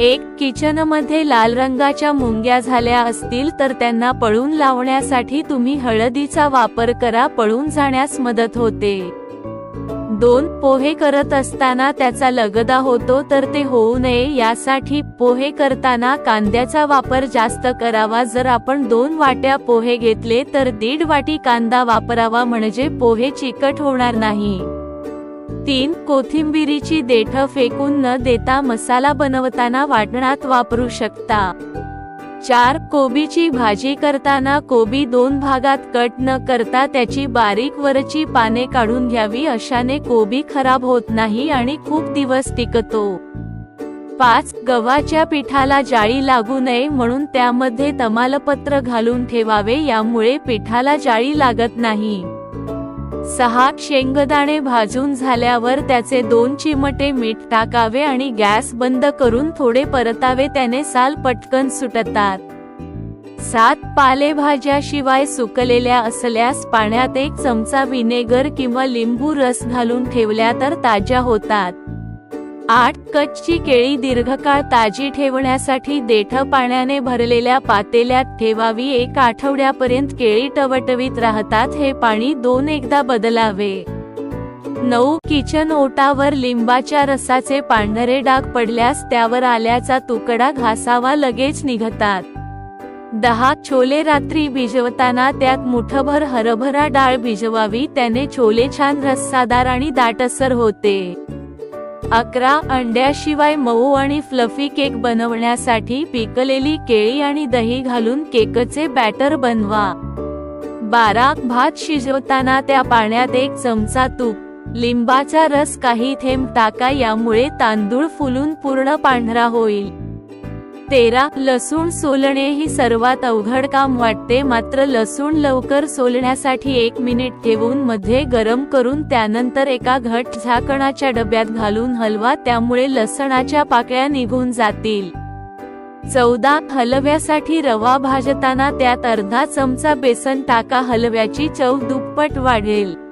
एक किचनमध्ये लाल रंगाच्या मुंग्या झाल्या असतील तर त्यांना पळून लावण्यासाठी तुम्ही हळदीचा वापर करा पळून जाण्यास मदत होते. दोन पोहे करत असताना त्याचा लगदा होतो तर ते होऊ नये यासाठी पोहे करताना कांद्याचा वापर जास्त करावा. जर आपण दोन वाट्या पोहे घेतले तर दीड वाटी कांदा वापरावा म्हणजे पोहे चिकट होणार नाही. तीन कोथिंबिरीची देठ फेकून न देता मसाला बनवताना वाटणात वापरू शकता. चार कोबीची भाजी करताना कोबी दोन भागात कट न करता त्याची बारीक वरची पाने काढून घ्यावी अशाने कोबी खराब होत नाही आणि खूप दिवस टिकतो. पाच गव्हाच्या पिठाला जाळी लागू नये म्हणून त्यामध्ये तमालपत्र घालून ठेवावे यामुळे पिठाला जाळी लागत नाही. सहा शेंगदाणे भाजून झाल्यावर त्याचे दोन चिमटे मीठ टाकावे आणि गॅस बंद करून थोडे परतावे त्याने साल पटकन सुटतात. सात पालेभाज्या शिवाय सुकलेल्या असल्यास पाण्यात एक चमचा विनेगर किंवा लिंबू रस घालून ठेवल्या तर ताज्या होतात. आठ कच्ची केळी दीर्घकाळ ताजी ठेवण्यासाठी देठ पाण्याने भरलेल्या पातेल्यात ठेवावी. एक आठवड्यापर्यंत केळी टवटवीत राहतात. हे पाणी दोन एकदा बदलावे. नऊ किचन ओटावर लिंबाच्या रसाचे पांढरे डाग पडल्यास त्यावर आल्याचा तुकडा घासावा लगेच निघतात. दहा छोले रात्री भिजवताना त्यात मुठभर हरभरा डाळ भिजवावी. त्याने छोले छान रस्सादार आणि दाटसर होते. अकरा अंड्याशिवाय मऊ आणि फ्लफी केक बनवण्यासाठी पिकलेली केळी आणि दही घालून केकचे बॅटर बनवा. बारा भात शिजवताना त्या पाण्यात एक चमचा तूप. लिंबाचा रस काही थेंब टाका यामुळे तांदूळ फुलून पूर्ण पांढरा होईल. तेरा लसूण सोलणे ही सर्वात अवघड काम वाटते. मात्र लसूण लवकर सोलण्यासाठी एक मिनिट ठेवून मध्ये गरम करून त्यानंतर एका घट झाकणाच्या डब्यात घालून हलवा त्यामुळे लसणाच्या पाकळ्या निघून जातील. चौदा हलव्यासाठी रवा भाजताना त्यात अर्धा चमचा बेसन टाका हलव्याची चव दुप्पट वाढेल.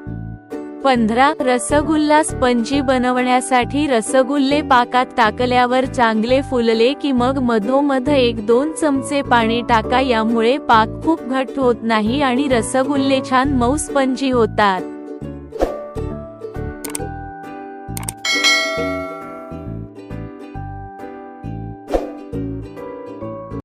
पंधरा रसगुल्ला स्पंजी बनवण्यासाठी रसगुल्ले पाकात टाकल्यावर चांगले फुलले की मग मधोमध एक दोन चमचे पाणी टाका यामुळे पाक खूप घट्ट होत नाही आणि रसगुल्ले छान मऊ स्पंजी होतात.